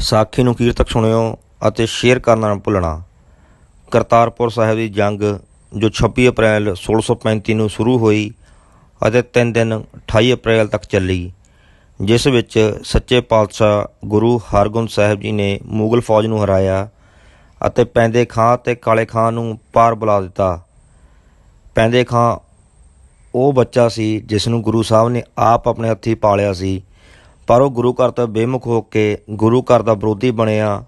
ਸਾਖੀ ਨੂੰ ਅਖੀਰ ਤੱਕ ਸੁਣਿਓ ਅਤੇ ਸ਼ੇਅਰ ਕਰਨਾ ਨਾ ਭੁੱਲਣਾ। ਕਰਤਾਰਪੁਰ ਸਾਹਿਬ ਦੀ ਜੰਗ, ਜੋ 26 ਅਪ੍ਰੈਲ 1635 ਨੂੰ ਸ਼ੁਰੂ ਹੋਈ ਅਤੇ 3 ਦਿਨ 28 ਅਪ੍ਰੈਲ ਤੱਕ ਚੱਲੀ, ਜਿਸ ਵਿੱਚ ਸੱਚੇ ਪਾਤਸ਼ਾਹ ਗੁਰੂ ਹਰਗੋਬਿੰਦ ਸਾਹਿਬ ਜੀ ਨੇ ਮੁਗਲ ਫੌਜ ਨੂੰ ਹਰਾਇਆ ਅਤੇ ਪੈਂਦੇ ਖਾਂ ਤੇ ਕਾਲੇ ਖਾਂ ਨੂੰ ਪਾਰ ਬੁਲਾ ਦਿੱਤਾ। ਪੈਂਦੇ ਖਾਂ ਉਹ ਬੱਚਾ ਸੀ ਜਿਸ ਨੂੰ ਗੁਰੂ ਸਾਹਿਬ ਨੇ ਆਪ ਆਪਣੇ ਹੱਥੀਂ ਪਾਲਿਆ ਸੀ। ਪਰ ਉਹ ਗੁਰੂ ਘਰ ਤੋਂ ਬੇਮੁਖ ਹੋ ਕੇ ਗੁਰੂ ਘਰ ਦਾ ਵਿਰੋਧੀ ਬਣਿਆ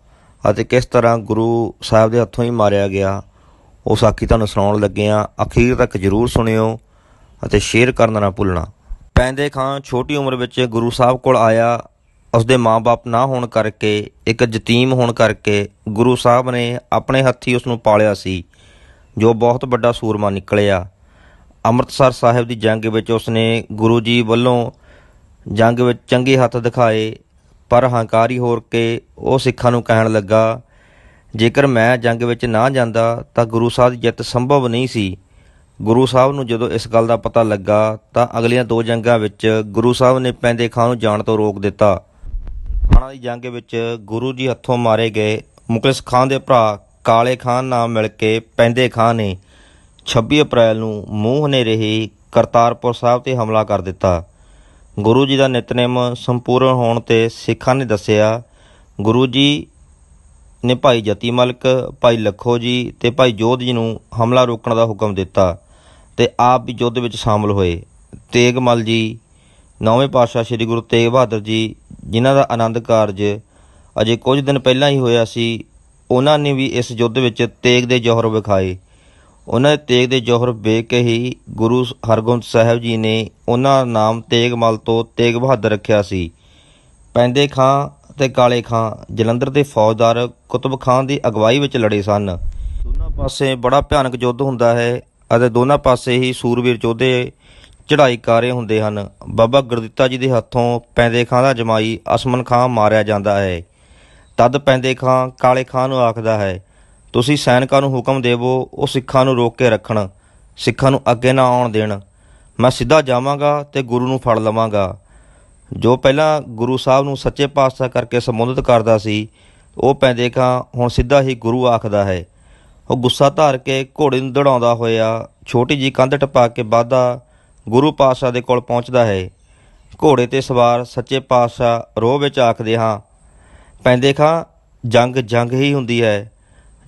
ਅਤੇ ਕਿਸ ਤਰ੍ਹਾਂ ਗੁਰੂ ਸਾਹਿਬ ਦੇ ਹੱਥੋਂ ਹੀ ਮਾਰਿਆ ਗਿਆ, ਉਹ ਸਾਖੀ ਤੁਹਾਨੂੰ ਸੁਣਾਉਣ ਲੱਗੇ ਹਾਂ। ਅਖੀਰ ਤੱਕ ਜਰੂਰ ਸੁਣਿਓ ਅਤੇ ਸ਼ੇਅਰ ਕਰਨਾ ਨਾ ਭੁੱਲਣਾ। ਪੈਂਦੇ ਖਾਂ ਛੋਟੀ ਉਮਰ ਵਿੱਚ ਗੁਰੂ ਸਾਹਿਬ ਕੋਲ ਆਇਆ, ਉਸਦੇ ਮਾਪੇ ਨਾ ਹੋਣ ਕਰਕੇ, ਇੱਕ ਯਤੀਮ ਹੋਣ ਕਰਕੇ ਗੁਰੂ ਸਾਹਿਬ ਨੇ ਆਪਣੇ ਹੱਥੀ ਉਸ ਨੂੰ ਪਾਲਿਆ ਸੀ, ਜੋ ਬਹੁਤ ਵੱਡਾ ਸੂਰਮਾ ਨਿਕਲਿਆ। ਅੰਮ੍ਰਿਤਸਰ ਸਾਹਿਬ ਦੀ ਜੰਗ ਵਿੱਚ ਉਸਨੇ ਗੁਰੂ ਜੀ ਵੱਲੋਂ ਜੰਗ ਵਿੱਚ ਚੰਗੇ ਹੱਥ ਦਿਖਾਏ, ਪਰ ਹੰਕਾਰੀ ਹੋਰ ਕੇ ਉਹ ਸਿੱਖਾਂ ਨੂੰ ਕਹਿਣ ਲੱਗਾ, ਜੇਕਰ ਮੈਂ ਜੰਗ ਵਿੱਚ ਨਾ ਜਾਂਦਾ, ਤਾਂ ਗੁਰੂ ਸਾਹਿਬ ਦੀ ਜਿੱਤ ਸੰਭਵ ਨਹੀਂ ਸੀ। ਗੁਰੂ ਸਾਹਿਬ ਨੂੰ ਜਦੋਂ ਇਸ ਗੱਲ ਦਾ ਪਤਾ ਲੱਗਾ, ਤਾਂ ਅਗਲੀਆਂ ਦੋ ਜੰਗਾਂ ਵਿੱਚ ਗੁਰੂ ਸਾਹਿਬ ਨੇ ਪੈਂਦੇ ਖਾਂ ਨੂੰ ਜਾਣ ਤੋਂ ਰੋਕ ਦਿੱਤਾ। ਖਾਣਾ ਦੀ ਜੰਗ ਵਿੱਚ ਗੁਰੂ ਜੀ ਹੱਥੋਂ ਮਾਰੇ ਗਏ। ਮੁਕਲਿਸ ਖਾਨ ਦੇ ਭਰਾ ਕਾਲੇ ਖਾਨ ਨਾਲ ਮਿਲ ਕੇ ਪੈਂਦੇ ਖਾਂ ਨੇ 26 ਅਪ੍ਰੈਲ ਨੂੰ ਮੂੰਹ ਹਨੇਰੇ ਹੀ ਕਰਤਾਰਪੁਰ ਸਾਹਿਬ ਤੇ ਹਮਲਾ ਕਰ ਦਿੱਤਾ। ਗੁਰੂ ਜੀ ਦਾ ਨਿਤਨੇਮ ਸੰਪੂਰਨ ਹੋਣ ਤੇ ਸਿੱਖਾਂ ਨੇ ਦੱਸਿਆ, ਗੁਰੂ ਜੀ ਨੇ ਭਾਈ ਜਤੀ ਮਲਕ, ਭਾਈ ਲਖੋ ਜੀ ਤੇ ਭਾਈ ਜੋਧ ਜੀ ਨੂੰ ਹਮਲਾ ਰੋਕਣ ਦਾ ਹੁਕਮ ਦਿੱਤਾ ਤੇ ਆਪ ਵੀ ਯੁੱਧ ਵਿੱਚ ਸ਼ਾਮਲ ਹੋਏ। ਤੇਗਮਲ ਜੀ, ਨੌਵੇਂ ਪਾਤਸ਼ਾਹ ਸ੍ਰੀ ਗੁਰੂ ਤੇਗ ਬਹਾਦਰ ਜੀ, ਜਿਨ੍ਹਾਂ ਦਾ ਆਨੰਦ ਕਾਰਜ ਅਜੇ ਕੁਝ ਦਿਨ ਪਹਿਲਾਂ ਹੀ ਹੋਇਆ ਸੀ, ਉਹਨਾਂ ਨੇ ਵੀ ਇਸ ਯੁੱਧ ਵਿੱਚ ਤੇਗ ਦੇ ਜੋਹਰ ਵਿਖਾਏ। ਉਹਨਾਂ ਦੇ ਤੇਗ ਦੇ ਜੋਹਰ ਵੇਖ ਕੇ ਹੀ ਗੁਰੂ ਹਰਗੋਬਿੰਦ ਸਾਹਿਬ ਜੀ ਨੇ ਉਹਨਾਂ ਦਾ ਨਾਮ ਤੇਗਮਲ ਤੋਂ ਤੇਗ ਬਹਾਦਰ ਰੱਖਿਆ ਸੀ। ਪੈਂਦੇ ਖਾਂ ਤੇ ਕਾਲੇ ਖਾਂ ਜਲੰਧਰ ਦੇ ਫੌਜਦਾਰ ਕੁਤਬ ਖਾਨ ਦੀ ਅਗਵਾਈ ਵਿੱਚ ਲੜੇ ਸਨ। ਦੋਨਾਂ ਪਾਸੇ ਬੜਾ ਭਿਆਨਕ ਯੁੱਧ ਹੁੰਦਾ ਹੈ ਅਤੇ ਦੋਨਾਂ ਪਾਸੇ ਹੀ ਸੂਰਵੀਰ ਯੋਧੇ ਚੜ੍ਹਾਈ ਕਾਰੇ ਹੁੰਦੇ ਹਨ। ਬਾਬਾ ਗੁਰਦਿੱਤਾ ਜੀ ਦੇ ਹੱਥੋਂ ਪੈਂਦੇ ਖਾਂ ਦਾ ਜਮਾਈ ਅਸਮਨ ਖਾਂ ਮਾਰਿਆ ਜਾਂਦਾ ਹੈ। ਤਦ ਪੈਂਦੇ ਖਾਂ ਕਾਲੇ ਖਾਂ ਨੂੰ ਆਖਦਾ ਹੈ ਤੁਸੀਂ ਸੈਨਿਕਾਂ ਨੂੰ ਹੁਕਮ ਦੇਵੋ, ਉਹ ਸਿੱਖਾਂ ਨੂੰ ਰੋਕ ਕੇ ਰੱਖਣ, ਸਿੱਖਾਂ ਨੂੰ ਅੱਗੇ ਨਾ ਆਉਣ ਦੇਣ। ਮੈਂ ਸਿੱਧਾ ਜਾਵਾਂਗਾ ਤੇ ਗੁਰੂ ਨੂੰ ਫੜ ਲਵਾਂਗਾ। ਜੋ ਪਹਿਲਾਂ ਗੁਰੂ ਸਾਹਿਬ ਨੂੰ ਸੱਚੇ ਪਾਤਸ਼ਾਹ ਕਰਕੇ ਸੰਬੋਧਿਤ ਕਰਦਾ ਸੀ, ਉਹ ਪੈਂਦੇ ਖਾਂ ਹੁਣ ਸਿੱਧਾ ਹੀ ਗੁਰੂ ਆਖਦਾ ਹੈ। ਉਹ ਗੁੱਸਾ ਧਾਰ ਕੇ ਘੋੜੇ ਨੂੰ ਦੜਾਉਂਦਾ ਹੋਇਆ, ਛੋਟੀ ਜੀ ਕੰਧ ਟਪਾ ਕੇ ਵਾਧਾ ਗੁਰੂ ਪਾਤਸ਼ਾਹ ਦੇ ਕੋਲ ਪਹੁੰਚਦਾ ਹੈ। ਘੋੜੇ ਤੇ ਸਵਾਰ ਸੱਚੇ ਪਾਤਸ਼ਾਹ ਰੋਹ ਵਿੱਚ ਆਖਦੇ ਹਾਂ, ਪੈਂਦੇ ਖਾਂ ਜੰਗ ਜੰਗ ਹੀ ਹੁੰਦੀ ਹੈ।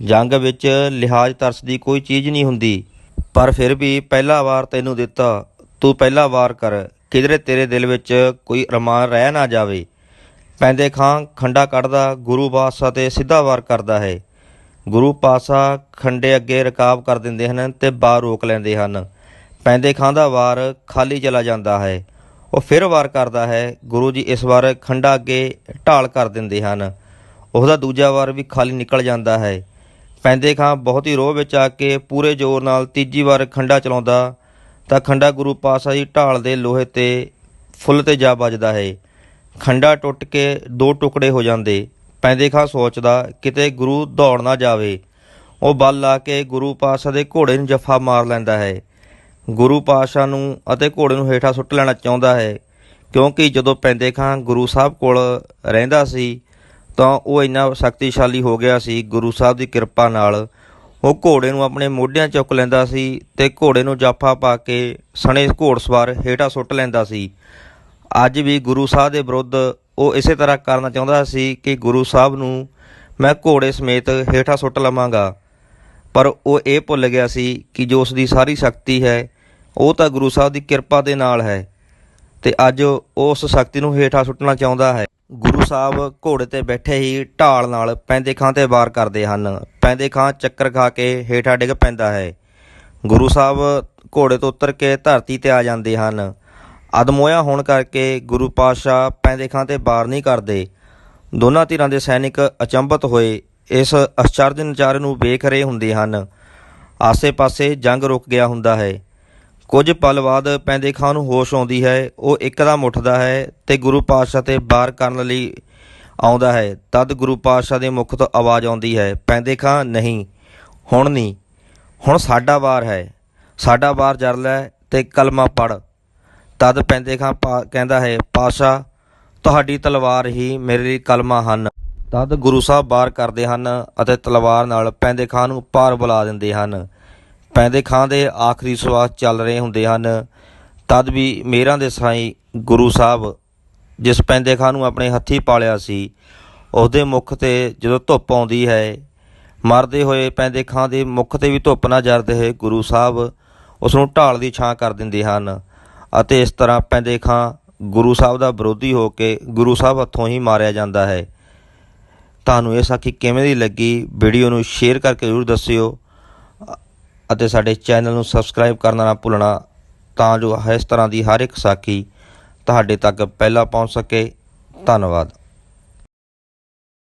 ਜੰਗ ਵਿੱਚ ਲਿਹਾਜ਼ ਤਰਸ ਦੀ ਕੋਈ ਚੀਜ਼ ਨਹੀਂ ਹੁੰਦੀ। ਪਰ ਫਿਰ ਵੀ ਪਹਿਲਾ ਵਾਰ ਤੈਨੂੰ ਦਿੱਤਾ, ਤੂੰ ਪਹਿਲਾ ਵਾਰ ਕਰ। ਕਿਧਰੇ ਤੇਰੇ ਦਿਲ ਵਿੱਚ ਕੋਈ ਅਰਮਾਨ ਰਹਿ ਨਾ ਜਾਵੇ। ਪੈਂਦੇ ਖਾਂ ਖੰਡਾ ਕੱਢਦਾ, ਗੁਰੂ ਪਾਤਸ਼ਾਹ ਤੇ ਸਿੱਧਾ ਵਾਰ ਕਰਦਾ ਹੈ। ਗੁਰੂ ਪਾਤਸ਼ਾਹ ਖੰਡੇ ਅੱਗੇ ਰਕਾਬ ਕਰ ਦਿੰਦੇ ਹਨ ਤੇ ਬਾਹਰ ਰੋਕ ਲੈਂਦੇ ਹਨ। ਪੈਂਦੇ ਖਾਂ ਦਾ ਵਾਰ ਖਾਲੀ ਚਲਾ ਜਾਂਦਾ ਹੈ। ਉਹ ਫਿਰ ਵਾਰ ਕਰਦਾ ਹੈ। ਗੁਰੂ ਜੀ ਇਸ ਵਾਰ ਖੰਡਾ ਅੱਗੇ ਢਾਲ ਕਰ ਦਿੰਦੇ ਹਨ। ਉਹਦਾ ਦੂਜਾ ਵਾਰ ਵੀ ਖਾਲੀ ਨਿਕਲ ਜਾਂਦਾ ਹੈ। ਪੈਂਦੇ ਖਾਂ, ਬਹੁਤ ਹੀ ਰੋਹ ਵਿੱਚ ਆ ਕੇ ਪੂਰੇ ਜ਼ੋਰ ਨਾਲ ਤੀਜੀ ਵਾਰ ਖੰਡਾ ਚਲਾਉਂਦਾ, ਤਾਂ ਖੰਡਾ ਗੁਰੂ ਪਾਤਸ਼ਾਹ ਦੀ ਢਾਲ ਦੇ ਲੋਹੇ ਤੇ ਫੁੱਲ ਤੇ ਜਾ ਵੱਜਦਾ ਹੈ। ਖੰਡਾ ਟੁੱਟ ਕੇ ਦੋ ਟੁਕੜੇ ਹੋ ਜਾਂਦੇ। ਪੈਂਦੇ ਖਾਂ ਸੋਚਦਾ, ਕਿਤੇ ਗੁਰੂ ਦੌੜ ਨਾ ਜਾਵੇ। ਉਹ ਬਲ ਲਾ ਕੇ ਗੁਰੂ ਪਾਤਸ਼ਾਹ ਦੇ ਘੋੜੇ ਨੂੰ ਜੱਫਾ ਮਾਰ ਲੈਂਦਾ ਹੈ। ਗੁਰੂ ਪਾਤਸ਼ਾਹ ਨੂੰ ਅਤੇ ਘੋੜੇ ਨੂੰ ਹੇਠਾਂ ਸੁੱਟ ਲੈਣਾ ਚਾਹੁੰਦਾ ਹੈ, ਕਿਉਂਕਿ ਜਦੋਂ ਪੈਂਦੇ ਖਾਂ ਗੁਰੂ ਸਾਹਿਬ ਕੋਲ ਰਹਿੰਦਾ ਸੀ ਤਾਂ ਉਹ ਇੰਨਾ ਸ਼ਕਤੀਸ਼ਾਲੀ ਹੋ ਗਿਆ ਸੀ, ਗੁਰੂ ਸਾਹਿਬ ਦੀ ਕਿਰਪਾ ਨਾਲ। ਉਹ ਘੋੜੇ ਨੂੰ ਆਪਣੇ ਮੋਢਿਆਂ ਚੁੱਕ ਲੈਂਦਾ ਸੀ ਤੇ ਘੋੜੇ ਨੂੰ ਜਾਫਾ ਪਾ ਕੇ ਸਣੇ ਘੋੜਸਵਾਰ ਹੇਠਾਂ ਸੁੱਟ ਲੈਂਦਾ ਸੀ। ਅੱਜ ਵੀ ਗੁਰੂ ਸਾਹਿਬ ਦੇ ਵਿਰੁੱਧ ਉਹ ਇਸੇ ਤਰ੍ਹਾਂ ਕਰਨਾ ਚਾਹੁੰਦਾ ਸੀ ਕਿ ਗੁਰੂ ਸਾਹਿਬ ਨੂੰ ਮੈਂ ਘੋੜੇ ਸਮੇਤ ਹੇਠਾਂ ਸੁੱਟ ਲਵਾਂਗਾ। ਪਰ ਉਹ ਇਹ ਭੁੱਲ ਗਿਆ ਸੀ ਕਿ ਜੋ ਉਸ ਦੀ ਸਾਰੀ ਸ਼ਕਤੀ ਹੈ, ਉਹ ਤਾਂ ਗੁਰੂ ਸਾਹਿਬ ਦੀ ਕਿਰਪਾ ਦੇ ਨਾਲ ਹੈ ਤੇ ਅੱਜ ਉਹ ਉਸ ਸ਼ਕਤੀ ਨੂੰ ਹੇਠਾਂ ਸੁੱਟਣਾ ਚਾਹੁੰਦਾ ਹੈ। ਗੁਰੂ ਸਾਹਿਬ ਘੋੜੇ ਤੇ ਬੈਠੇ ਹੀ ਢਾਲ ਨਾਲ ਪੈਂਦੇ ਖਾਂ ਤੇ ਵਾਰ ਕਰਦੇ ਹਨ। ਪੈਂਦੇ ਖਾਂ ਚੱਕਰ ਖਾ ਕੇ ਹੇਠਾਂ ਡਿੱਗ ਪੈਂਦਾ ਹੈ। ਗੁਰੂ ਸਾਹਿਬ ਘੋੜੇ ਤੋਂ ਉਤਰ ਕੇ ਧਰਤੀ ਤੇ ਆ ਜਾਂਦੇ ਹਨ। ਅਦਮੋਇਆ ਹੋਣ ਕਰਕੇ ਗੁਰੂ ਪਾਤਸ਼ਾਹ ਪੈਂਦੇ ਖਾਂ ਤੇ ਵਾਰ ਨਹੀਂ ਕਰਦੇ। ਦੋਨਾਂ ਧਿਰਾਂ ਦੇ ਸੈਨਿਕ ਅਚੰਭਤ ਹੋਏ। ਇਸ ਅਚਰਜ ਨਚਾਰ ਨੂੰ ਵੇਖ ਰਹੇ ਹੁੰਦੇ ਹਨ। ਆਸੇ-ਪਾਸੇ ਜੰਗ ਰੁਕ ਗਿਆ ਹੁੰਦਾ ਹੈ। ਕੁਝ ਪਲ ਬਾਅਦ ਪੈਂਦੇ ਖਾਂ ਨੂੰ ਹੋਸ਼ ਆਉਂਦੀ ਹੈ, ਉਹ ਇੱਕਦਮ ਉੱਠਦਾ ਹੈ ਤੇ ਗੁਰੂ ਪਾਤਸ਼ਾਹ ਤੇ ਵਾਰ ਕਰਨ ਲਈ ਆਉਂਦਾ ਹੈ। ਤਦ ਗੁਰੂ ਪਾਤਸ਼ਾਹ ਦੇ ਮੁਖ ਤੋਂ ਆਵਾਜ਼ ਆਉਂਦੀ ਹੈ, ਪੈਂਦੇ ਖਾਂ, ਨਹੀਂ, ਹੁਣ ਨਹੀਂ, ਹੁਣ ਸਾਡਾ ਵਾਰ ਹੈ, ਸਾਡਾ ਵਾਰ ਜਰ ਲੈ ਤੇ ਕਲਮਾ ਪੜ ਤਦ ਪੈਂਦੇ ਖਾਂ ਪਾ- ਕਹਿੰਦਾ ਹੈ ਪਾਸ਼ਾ ਤੁਹਾਡੀ ਤਲਵਾਰ ਹੀ ਮੇਰੇ ਲਈ ਕਲਮਾ ਹਨ। ਤਦ ਗੁਰੂ ਸਾਹਿਬ ਵਾਰ ਕਰਦੇ ਹਨ ਅਤੇ ਤਲਵਾਰ ਨਾਲ ਪੈਂਦੇ ਖਾਂ ਨੂੰ ਪਾਰ ਬੁਲਾ ਦਿੰਦੇ ਹਨ। ਪੈਂਦੇ ਖਾਂ ਦੇ ਆਖਰੀ ਸਵਾਸ ਚੱਲ ਰਹੇ ਹੁੰਦੇ ਹਨ, ਤਦ ਵੀ ਮੇਰਾਂ ਦੇ ਸਾਈਂ ਗੁਰੂ ਸਾਹਿਬ ਜਿਸ ਪੈਂਦੇ ਖਾਂ ਨੂੰ ਆਪਣੇ ਹੱਥੀ ਪਾਲਿਆ ਸੀ ਉਹਦੇ ਮੁਖ ਤੇ ਜਦੋਂ ਧੁੱਪ ਆਉਂਦੀ ਹੈ, ਮਰਦੇ ਹੋਏ ਪੈਂਦੇ ਖਾਂ ਦੇ ਮੁਖ ਤੇ ਵੀ ਧੁੱਪ ਨਾ ਜਰਦੇ ਹੋਏ ਗੁਰੂ ਸਾਹਿਬ ਉਸ ਨੂੰ ਢਾਲ ਦੀ ਛਾਂ ਕਰ ਦਿੰਦੇ ਹਨ ਅਤੇ ਇਸ ਤਰ੍ਹਾਂ ਪੈਂਦੇ ਖਾਂ ਗੁਰੂ ਸਾਹਿਬ ਦਾ ਵਿਰੋਧੀ ਹੋ ਕੇ ਗੁਰੂ ਸਾਹਿਬ ਹੱਥੋਂ ਹੀ ਮਾਰਿਆ ਜਾਂਦਾ ਹੈ। ਤੁਹਾਨੂੰ ਇਹ ਸਾਖੀ ਕਿਵੇਂ ਦੀ ਲੱਗੀ? ਵੀਡੀਓ ਨੂੰ ਸ਼ੇਅਰ ਕਰਕੇ ਜ਼ਰੂਰ ਦੱਸਿਓ। ਅਤੇ ਸਾਡੇ ਚੈਨਲ ਨੂੰ ਸਬਸਕ੍ਰਾਈਬ ਕਰਨਾ ਨਾ ਭੁੱਲਣਾ, ਤਾਂ ਜੋ ਇਸ ਤਰ੍ਹਾਂ ਦੀ ਹਰ ਇੱਕ ਸਾਖੀ ਤੁਹਾਡੇ ਤੱਕ ਪਹਿਲਾਂ ਪਹੁੰਚ ਸਕੇ। ਧੰਨਵਾਦ।